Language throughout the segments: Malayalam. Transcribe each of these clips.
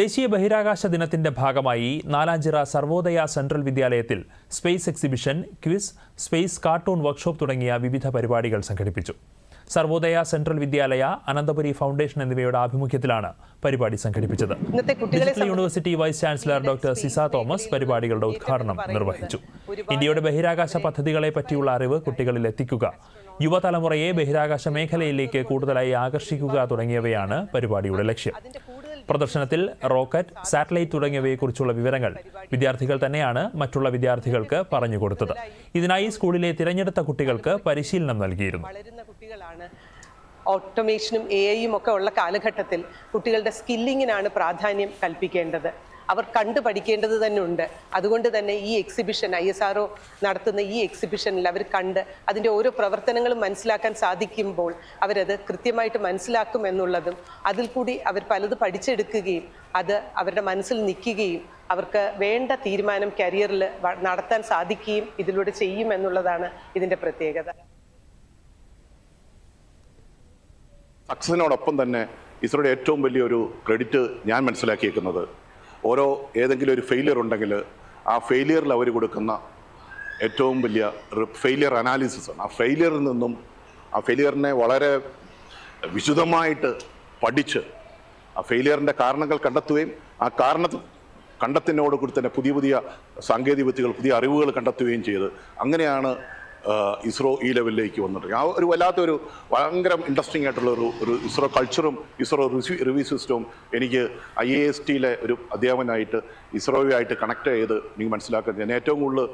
ദേശീയ ബഹിരാകാശ ദിനത്തിന്റെ ഭാഗമായി നാലാഞ്ചിറ സർവോദയ സെൻട്രൽ വിദ്യാലയത്തിൽ space exhibition quiz space cartoon workshop തുടങ്ങിയ വിവിധ പരിപാടികൾ സംഘടിപ്പിച്ചു. സർവോദയ സെൻട്രൽ വിദ്യാലയ അനന്തപുരി ഫൗണ്ടേഷൻ എന്നിവയുടെ ആഭിമുഖ്യത്തിലാണ് പരിപാടി സംഘടിപ്പിച്ചത്. Digital university vice chancellor doctor Ciza Thomas പരിപാടികളുടെ ഉദ്ഘാടനം നിർവഹിച്ചു. ഇന്ത്യയുടെ ബഹിരാകാശ പദ്ധതികളെ പറ്റിയുള്ള അറിവ് കുട്ടികളിൽ എത്തിക്കുക യുവതലമുറയെ ബഹിരാകാശ മേഖലയിലേക്ക് കൂടുതലായി ആകർഷിക്കുക തുടങ്ങിയവയാണ് പരിപാടിയുടെ ലക്ഷ്യം. പ്രദർശനത്തിൽ റോക്കറ്റ് സാറ്റലൈറ്റ് തുടങ്ങിയവയെക്കുറിച്ചുള്ള വിവരങ്ങൾ വിദ്യാർത്ഥികൾ തന്നെയാണ് മറ്റുള്ള വിദ്യാർത്ഥികൾക്ക് പറഞ്ഞുകൊടുത്തത് ഇതിനായി സ്കൂളിലെ തിരഞ്ഞെടുത്ത കുട്ടികൾക്ക് പരിശീലനം നൽകിയിരുന്നു. ഓട്ടോമേഷനും എ ഐയും ഒക്കെ ഉള്ള കാലഘട്ടത്തിൽ കുട്ടികളുടെ സ്കില്ലിങ്ങിനാണ് പ്രാധാന്യം കൽപ്പിക്കേണ്ടത്. അവർ കണ്ടു പഠിക്കേണ്ടത് തന്നെ ഉണ്ട്. അതുകൊണ്ട് തന്നെ ഈ എക്സിബിഷൻ ഐ എസ് ആർ നടത്തുന്ന ഈ എക്സിബിഷനിൽ അവർ കണ്ട് അതിന്റെ ഓരോ പ്രവർത്തനങ്ങളും മനസ്സിലാക്കാൻ സാധിക്കുമ്പോൾ അവരത് കൃത്യമായിട്ട് മനസ്സിലാക്കും എന്നുള്ളതും അതിൽ കൂടി അവർ പലത് പഠിച്ചെടുക്കുകയും അത് അവരുടെ മനസ്സിൽ നിൽക്കുകയും അവർക്ക് വേണ്ട തീരുമാനം കരിയറിൽ നടത്താൻ സാധിക്കുകയും ഇതിലൂടെ ചെയ്യും എന്നുള്ളതാണ് ഇതിന്റെ പ്രത്യേകത. സക്സസിനോടൊപ്പം തന്നെ ഇസ്രോയുടെ ഏറ്റവും വലിയൊരു ക്രെഡിറ്റ് ഞാൻ മനസ്സിലാക്കിയേക്കുന്നത് ഓരോ ഏതെങ്കിലും ഒരു ഫെയിലിയർ ഉണ്ടെങ്കിൽ ആ ഫെയിലിയറിൽ അവർ കൊടുക്കുന്ന ഏറ്റവും വലിയ ഫെയിലിയർ അനാലിസിസ് ആണ്. ആ ഫെയിലിയറിൽ നിന്നും ആ ഫെയിലിയറിനെ വളരെ വിശുദ്ധമായിട്ട് പഠിച്ച് ആ ഫെയിലിയറിന്റെ കാരണങ്ങൾ കണ്ടെത്തുകയും ആ കാരണ കണ്ടെത്തിനോട് കൂടി തന്നെ പുതിയ പുതിയ സാങ്കേതിക വിദ്യകൾ പുതിയ അറിവുകൾ കണ്ടെത്തുകയും ചെയ്ത് അങ്ങനെയാണ് ഇസ്രോ ഈ ലെവലിലേക്ക് വന്നിട്ട്. ആ ഒരു വല്ലാത്തൊരു ഭയങ്കര ഇൻട്രസ്റ്റിംഗ് ആയിട്ടുള്ള ഒരു ഒരു ഇസ്രോ കൾച്ചറും ഇസ്രോ റിവ്യൂ സിസ്റ്റവും എനിക്ക് ഐ എ എസ് ടിയിലെ ഒരു അധ്യാപനായിട്ട് ഇസ്രോയുമായിട്ട് കണക്ട് ചെയ്ത് എനിക്ക് മനസ്സിലാക്കുന്നത് ഞാൻ ഏറ്റവും കൂടുതൽ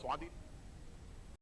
സ്വാധീനം